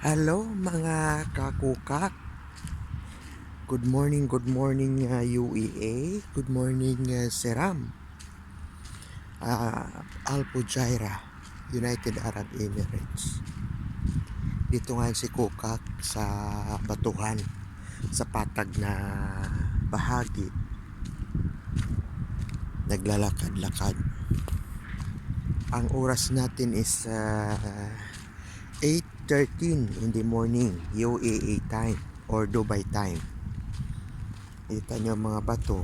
Hello mga kakukak. Good morning, good morning uh, UEA. Good morning uh, Seram. Uh, Al Fujairah, United Arab Emirates. Dito nga si Kukak sa batuhan sa patag na bahagi. Naglalakad-lakad. Ang oras natin is uh, 8.13 in the morning UAE time or Dubai time. Kita nyo mga bato.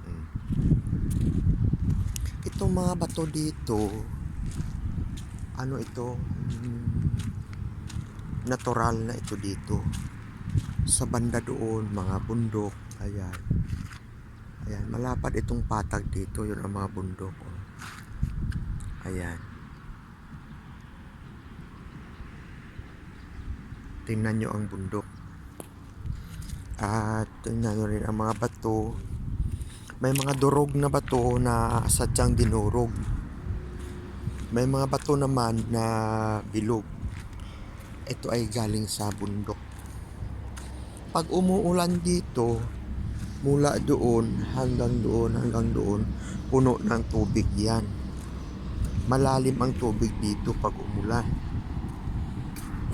Hmm. itong mga bato dito ano ito? Hmm, natural na ito dito. Sa banda doon mga bundok ayan. Ayan malapad itong patag dito yun ang mga bundok oh. ayan tingnan nyo ang bundok. At tingnan nyo rin ang mga bato. May mga durog na bato na sadyang dinurog. May mga bato naman na bilog. Ito ay galing sa bundok. Pag umuulan dito mula doon hanggang doon hanggang doon puno ng tubig yan. Malalim ang tubig dito pag umulan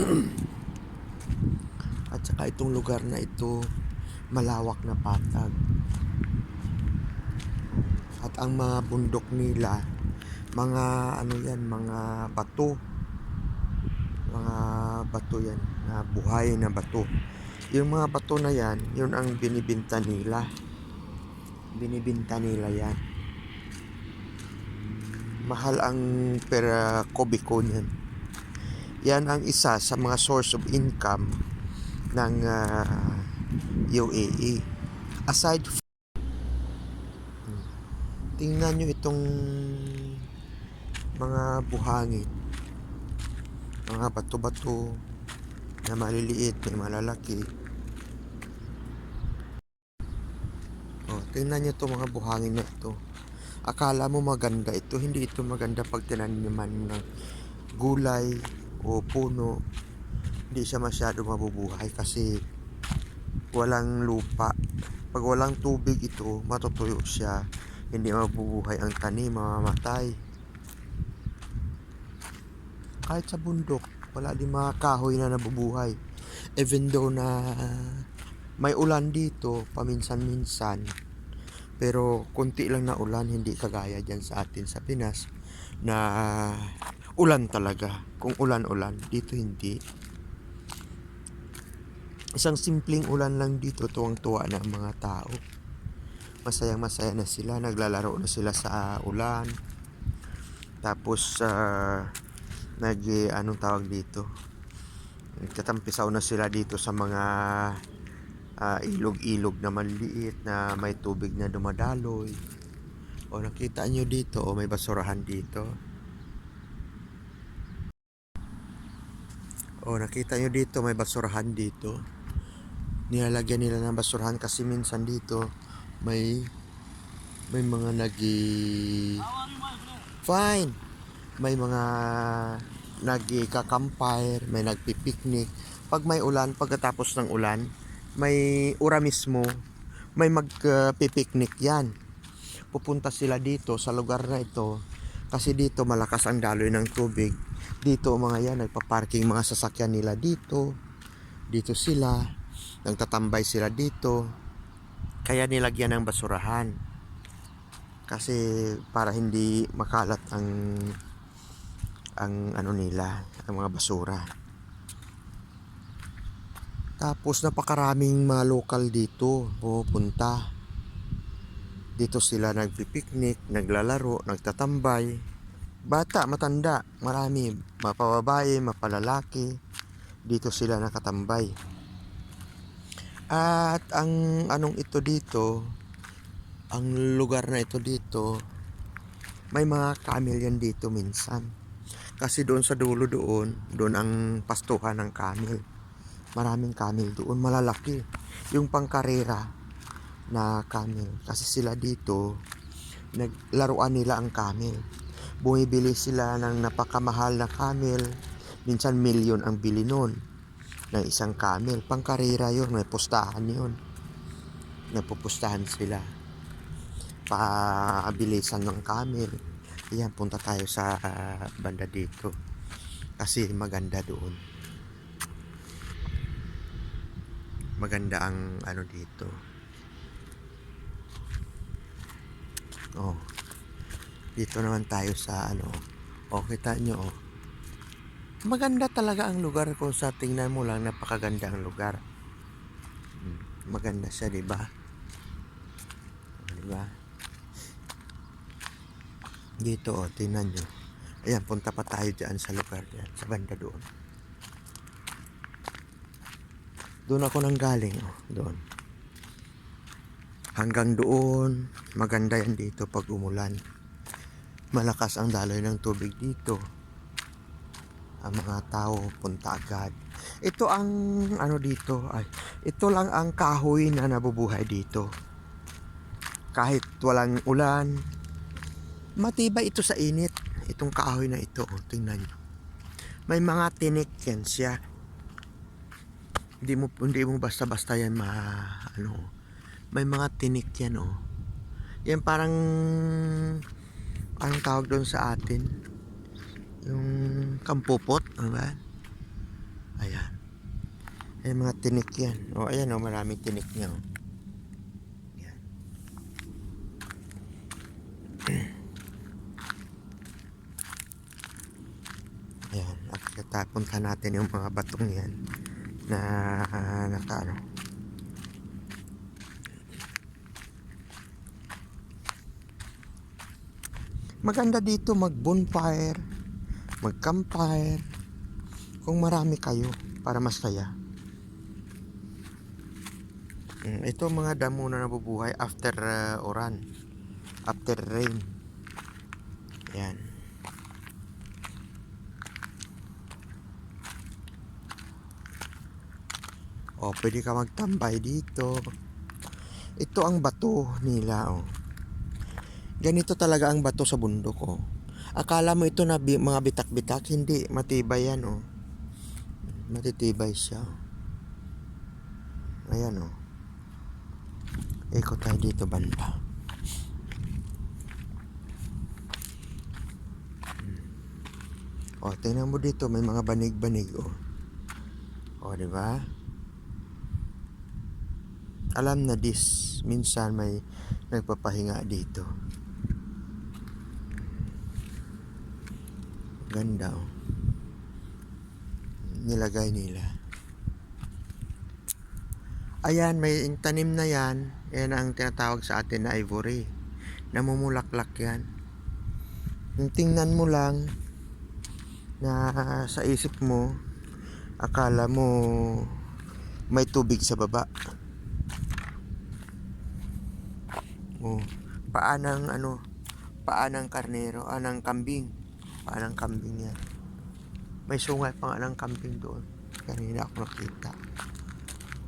At saka itong lugar na ito, malawak na patag. At ang mga bundok nila, mga ano yan, mga bato. Mga bato yan, na buhay na bato. Yung mga bato na yan, yun ang binibinta nila. Binibinta nila yan. Mahal ang per uh, kubiko niyan. Yan ang isa sa mga source of income ng uh, UAE. Aside f- Hmm. tingnan nyo itong mga buhangin. Mga bato-bato na maliliit, may malalaki. Oh, tingnan nyo itong mga buhangin na ito. Akala mo maganda ito, hindi ito maganda pag tinaniman ng gulay o puno hindi siya masyado mabubuhay kasi walang lupa. Pag walang tubig ito, matutuyo siya. Hindi mabubuhay ang tanim, mamamatay. Kahit sa bundok, wala din mga kahoy na nabubuhay. Even though na may ulan dito, paminsan-minsan. Pero konti lang na ulan, hindi kagaya dyan sa atin sa Pinas na ulan talaga. Kung ulan-ulan, dito hindi isang simpleng ulan lang dito tuwang-tuwa na ang mga tao. Masayang masaya na sila naglalaro na sila sa ulan. Tapos uh, nag anong tawag dito? Nagtatampisaw na sila dito sa mga uh, ilog-ilog na maliit na may tubig na dumadaloy. O nakita nyo dito o may basurahan dito. O nakita nyo dito may basurahan dito nilalagyan nila ng basurahan kasi minsan dito may may mga nagi fine. May mga nagkakampire may nagpipiknik. Pag may ulan pagkatapos ng ulan may ura mismo may magpipiknik yan. Pupunta sila dito sa lugar na ito kasi dito malakas ang daloy ng tubig. Dito mga yan nagpa-parking mga sasakyan nila dito. Dito sila nagtatambay sila dito. Kaya nilagyan ng basurahan. Kasi para hindi makalat ang ang ano nila ang mga basura. Tapos napakaraming mga lokal dito pupunta. Dito sila nagpipiknik naglalaro nagtatambay. Bata matanda marami. Mapababae mapalalaki. Dito sila nakatambay at ang anong ito dito, ang lugar na ito dito, may mga camel yan dito minsan. Kasi doon sa dulo doon, doon ang pastuhan ng camel. Maraming camel doon, malalaki. Yung pangkarera na camel. Kasi sila dito, naglaruan nila ang camel. Bumibili sila ng napakamahal na camel Minsan milyon ang bili nun ng isang camel. Pangkarera yun, may pustahan yun. Nagpupustahan sila. Pabilisan ng camel. Ayan, punta tayo sa ah, banda dito. Kasi maganda doon. Maganda ang ano dito. Oh. Dito naman tayo sa ano. Oh, kita nyo oh. Maganda talaga ang lugar kung sa tingnan mo lang napakaganda ang lugar. Maganda siya, 'di ba? 'Di ba? Dito oh, tingnan nyo. Ayan, punta pa tayo dyan sa lugar dyan, sa banda doon. Doon ako nang galing, oh, doon. Hanggang doon, maganda yan dito pag umulan. Malakas ang daloy ng tubig dito. Ang mga tao punta agad. Ito ang ano dito, ay, ito lang ang kahoy na nabubuhay dito. Kahit walang ulan, matibay ito sa init. Itong kahoy na ito, oh, tingnan nyo. May mga tinik yan siya. Hindi mo hindi mo basta-basta yan ma ano. May mga tinik yan oh. Yan parang anong tawag doon sa atin? Yung kampupot, ano ba? Ayan. May mga tinik yan. O, ayan o, maraming tinik niya. Yan. Ayan. At punta natin yung mga batong yan na naka ano. Maganda dito mag bonfire, mag campfire. Kung marami kayo para masaya. Mm, ito mga damo na nabubuhay after uh, uran. After rain. Yan. O, pwede ka magtambay dito. Ito ang bato nila, oh. Ganito talaga ang bato sa bundok, oh. Akala mo ito na bi- mga bitak-bitak, hindi. Matibay yan, oh. Matitibay siya. Ayan, oh. Ikot tayo dito banda. Hmm. Oh, tingnan mo dito, may mga banig-banig, oh. Oh, di ba? Alam na this, minsan may nagpapahinga dito. Ganda, oh. Nilagay nila. Ayan, may tanim na yan. Yan ang tinatawag sa atin na ivory. Namumulaklak yan. Yung Tingnan mo lang na sa isip mo, akala mo may tubig sa baba. Oh, paanang ano, paanang karnero, anang kambing. Paanang kambing yan. May sungay pa nga ng kambing doon. Kanina ako nakita.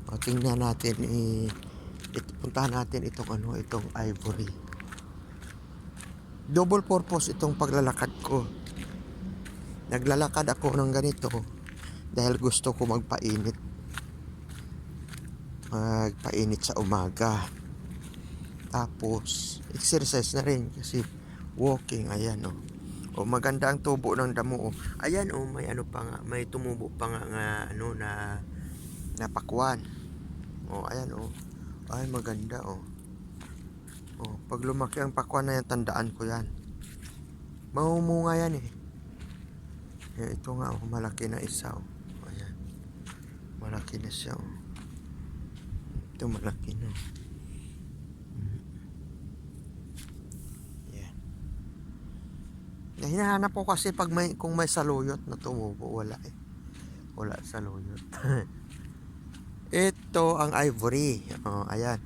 O, tingnan natin, eh, it, puntahan natin itong ano, itong ivory. Double purpose itong paglalakad ko. Naglalakad ako ng ganito dahil gusto ko magpainit. Magpainit sa umaga. Tapos, exercise na rin kasi walking, ayan o. O maganda ang tubo ng damo o. Ayan o, may ano pa nga, may tumubo pa nga, nga ano na napakwan. O, ayan o. Ay, maganda o. O, pag lumaki ang pakwan na yan, tandaan ko yan. Mamumunga yan eh. Eh, ito nga o, malaki na isa o. Ayan. Malaki na siya o. Ito malaki na. Yan. Na hinahanap ko kasi pag may kung may saluyot na tumubo, wala eh. Wala saluyot. Ito ang ivory. Oh, ayan.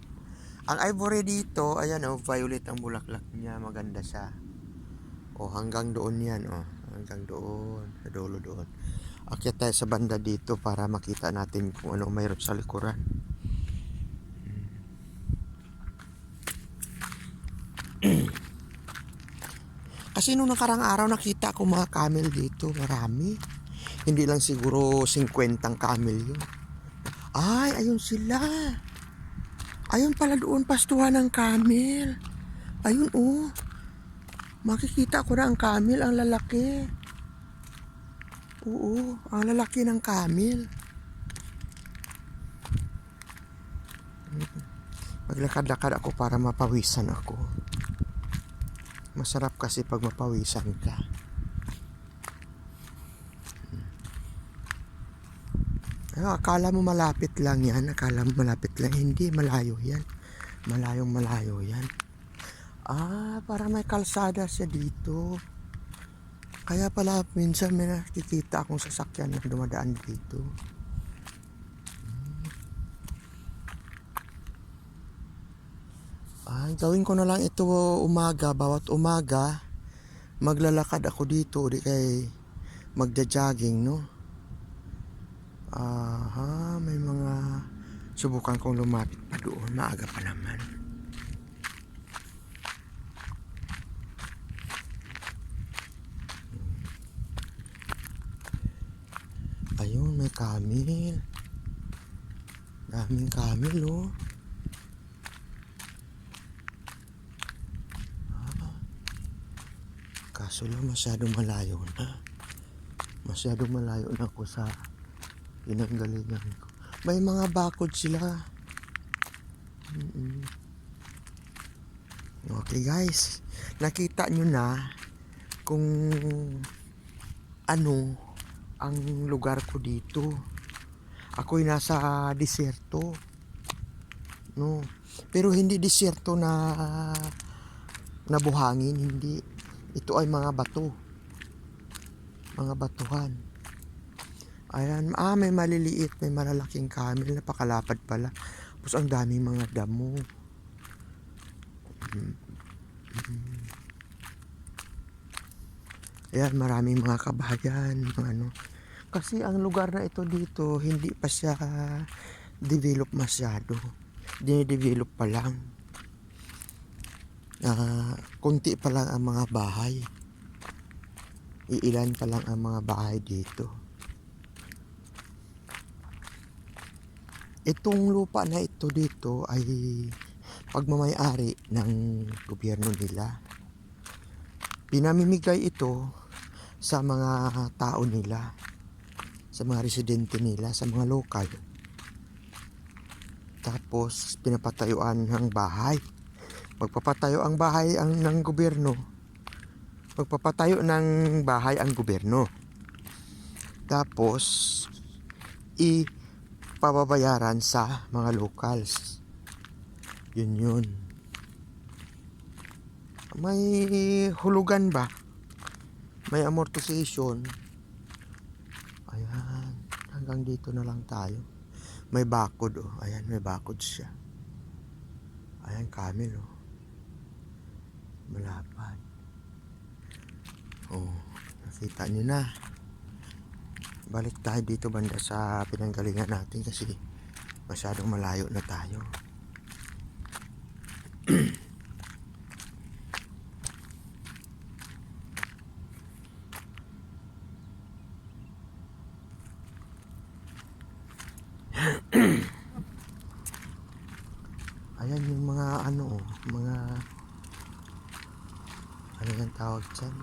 Ang ivory dito, ayan oh, violet ang bulaklak niya, maganda siya. Oh, hanggang doon 'yan, oh. Hanggang doon, sa dulo doon. Akyat tayo sa banda dito para makita natin kung ano mayroon sa likuran. Kasi nung nakarang araw nakita ko mga camel dito, marami. Hindi lang siguro 50 ang camel yun. Ay, ayun sila. Ayun pala doon, pastuhan ng camel. Ayun, oh. Makikita ko na ang camel, ang lalaki. Oo, ang lalaki ng camel. Maglakad-lakad ako para mapawisan ako. Masarap kasi pag mapawisan ka. Ano, akala mo malapit lang yan. Akala mo malapit lang. Hindi, malayo yan. Malayong malayo yan. Ah, para may kalsada siya dito. Kaya pala minsan may nakikita akong sasakyan na dumadaan dito. Ah, gawin ko na lang ito umaga, bawat umaga maglalakad ako dito di kay magja-jogging, no? Aha, may mga subukan kong lumapit pa doon, maaga pa naman. Ayun, may camel. Daming camel, oh. Kaso lang masyadong malayo na. Masyadong malayo na ako sa pinanggalingan ko. May mga bakod sila. Mm-mm. Okay guys, nakita nyo na kung ano ang lugar ko dito. Ako'y nasa disyerto. No. Pero hindi disyerto na na buhangin, hindi. Ito ay mga bato. Mga batuhan. Ayan, ah, may maliliit, may malalaking camel, napakalapad pala. Tapos ang daming mga damo. Mm. Mm. Ayan, maraming mga kabayan, mga ano. Kasi ang lugar na ito dito, hindi pa siya develop masyado. Dinidevelop pa lang. Ah, kunti pa lang ang mga bahay. Iilan pa lang ang mga bahay dito. Itong lupa na ito dito ay pagmamayari ng gobyerno nila. Pinamimigay ito sa mga tao nila, sa mga residente nila, sa mga lokal. Tapos pinapatayuan ng bahay. Magpapatayo ang bahay ang ng gobyerno. Magpapatayo ng bahay ang gobyerno. Tapos ipababayaran sa mga locals. Yun yun. May hulugan ba? May amortization. Ayan. Hanggang dito na lang tayo. May bakod oh. Ayan, may bakod siya. Ayan, camel oh. Malapad. Oh, nakita nyo na. Balik tayo dito banda sa pinanggalingan natin kasi masyadong malayo na tayo. Ayan yung mga ano, oh, mga ano yung tawag dyan?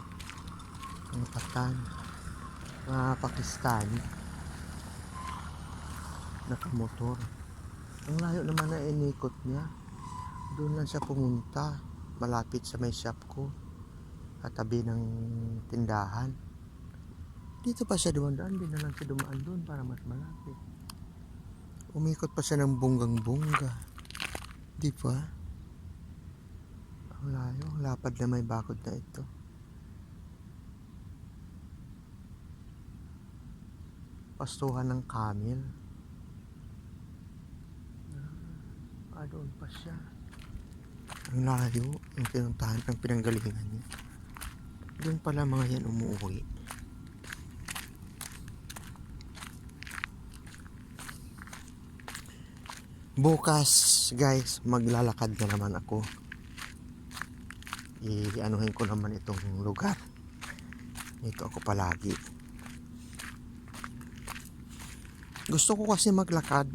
Patan. Mga Pakistani. Nakamotor. Ang layo naman na inikot niya. Doon lang siya pumunta. Malapit sa may shop ko. Katabi ng tindahan. Dito pa siya dumaan. Hindi na lang siya dumaan doon para mas malapit. Umikot pa siya ng bunggang-bungga. Di ba? Ang layo. Lapad na may bakod na ito. Pastuhan ng camel. Ah, doon pa siya. Ang layo. Yung pinuntahan ng pinanggalingan niya. Doon pala mga yan umuwi. Bukas, guys, maglalakad na naman ako. I-anuhin ko naman itong lugar. Dito ako palagi. Gusto ko kasi maglakad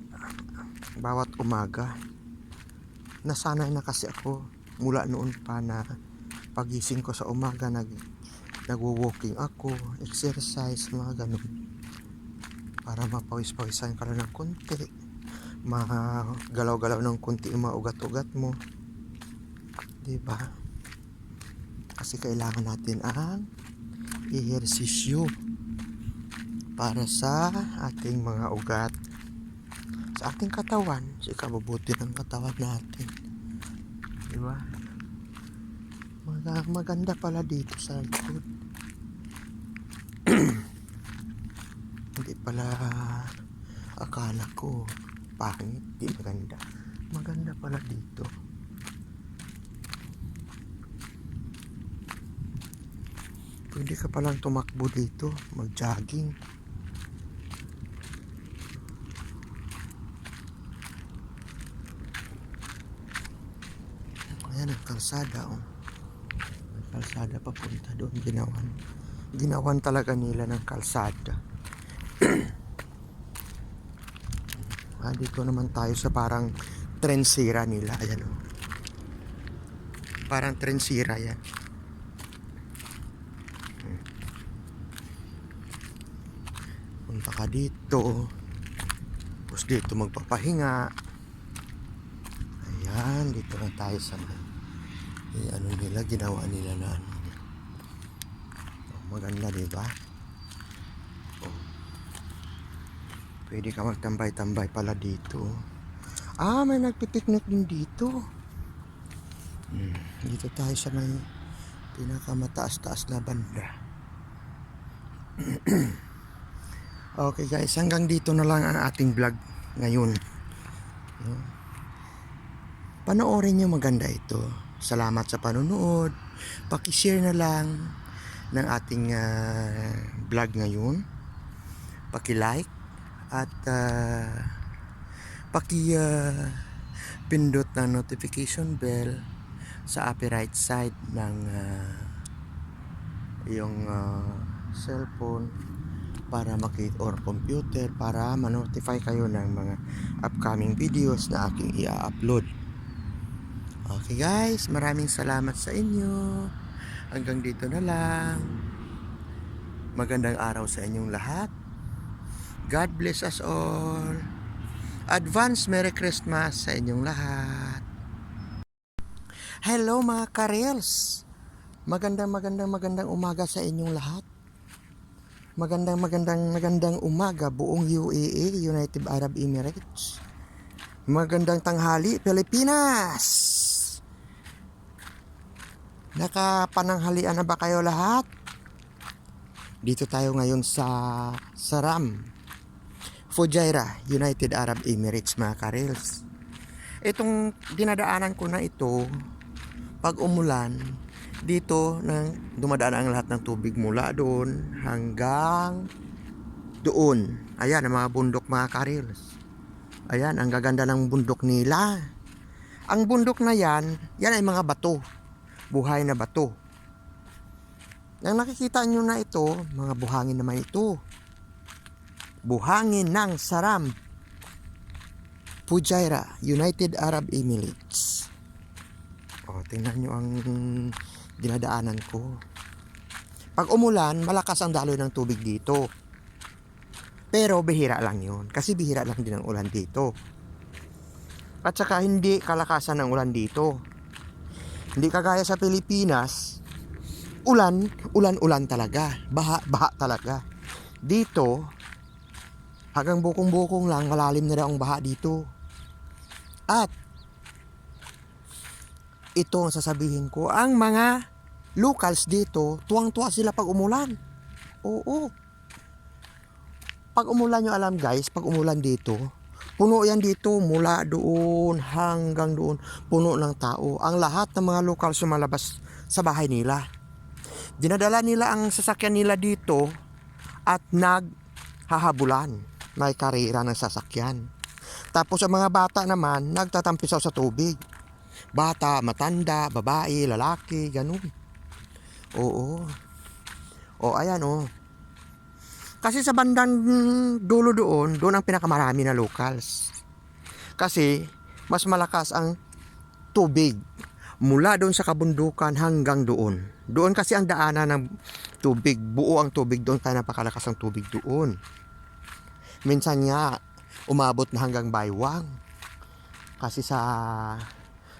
bawat umaga. Nasanay na kasi ako mula noon pa na pagising ko sa umaga nag nagwo-walking ako, exercise, mga ganun. Para mapawis-pawisan ka lang ng konti. Magalaw-galaw ng konti yung mga ugat-ugat mo. ba? Kasi kailangan natin ang ehersisyo para sa ating mga ugat sa ating katawan sa ikabubuti ng katawan natin. Di ba? Maga- maganda pala dito sa likod. Hindi pala akala ko pangit di maganda. Maganda pala dito. Pwede ka palang tumakbo dito mag jogging Ayan ang kalsada oh. May kalsada papunta doon ginawan. Ginawan talaga nila ng kalsada. ah, dito naman tayo sa parang trensira nila. Ayan oh. Parang trensira yan. Hmm. Punta ka dito. Tapos dito magpapahinga. Ayan, dito na tayo sa eh, ano nila, ginawa nila na ano. Oh, maganda, di ba? Oh. Pwede ka magtambay-tambay pala dito. Ah, may nagpipiknik din dito. Hmm, dito tayo sa may pinakamataas-taas na banda. okay guys, hanggang dito na lang ang ating vlog ngayon. No? Panoorin nyo maganda ito. Salamat sa panonood. Paki-share na lang ng ating ah, vlog ngayon. Paki-like at uh, paki ah, pindot ng notification bell sa upper right side ng ah, iyong ah, cellphone para makita or computer para ma-notify kayo ng mga upcoming videos na aking i-upload. Okay guys, maraming salamat sa inyo. Hanggang dito na lang. Magandang araw sa inyong lahat. God bless us all. Advance Merry Christmas sa inyong lahat. Hello mga karels. Magandang magandang magandang umaga sa inyong lahat. Magandang magandang magandang umaga buong UAE, United Arab Emirates. Magandang tanghali, Pilipinas! Nakapananghalian na ba kayo lahat? Dito tayo ngayon sa Saram, Fujairah, United Arab Emirates mga karels. Itong dinadaanan ko na ito, pag umulan, dito nang dumadaan ang lahat ng tubig mula doon hanggang doon. Ayan ang mga bundok mga karels. Ayan, ang gaganda ng bundok nila. Ang bundok na yan, yan ay mga bato buhay na bato. Ang nakikita nyo na ito, mga buhangin naman ito. Buhangin ng Saram. Fujairah, United Arab Emirates. O, tingnan nyo ang dinadaanan ko. Pag umulan, malakas ang daloy ng tubig dito. Pero bihira lang yun. Kasi bihira lang din ang ulan dito. At saka hindi kalakasan ng ulan dito. Hindi kagaya sa Pilipinas, ulan, ulan-ulan talaga. Baha, baha talaga. Dito, hanggang bukong-bukong lang, malalim na daw ang baha dito. At, ito ang sasabihin ko, ang mga locals dito, tuwang-tuwa sila pag umulan. Oo. Pag umulan nyo alam guys, pag umulan dito, Puno yan dito mula doon hanggang doon. Puno ng tao. Ang lahat ng mga lokal sumalabas sa bahay nila. Dinadala nila ang sasakyan nila dito at naghahabulan. May karera ng sasakyan. Tapos ang mga bata naman nagtatampisaw sa tubig. Bata, matanda, babae, lalaki, ganun. Oo. O ayan oh. Kasi sa bandang dulo doon, doon ang pinakamarami na locals. Kasi mas malakas ang tubig mula doon sa kabundukan hanggang doon. Doon kasi ang daanan ng tubig, buo ang tubig doon kaya napakalakas ang tubig doon. Minsan nga umabot na hanggang baywang. Kasi sa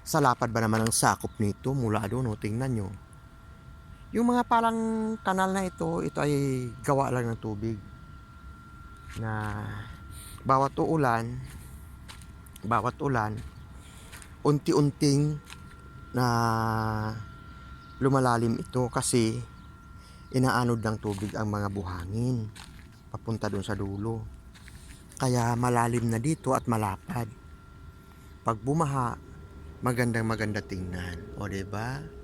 sa lapad ba naman ang sakop nito mula doon, o, tingnan nyo. Yung mga parang kanal na ito, ito ay gawa lang ng tubig. Na bawat uulan, bawat ulan, unti-unting na lumalalim ito kasi inaanod ng tubig ang mga buhangin papunta doon sa dulo. Kaya malalim na dito at malapad. Pag bumaha, magandang maganda tingnan. O, ba?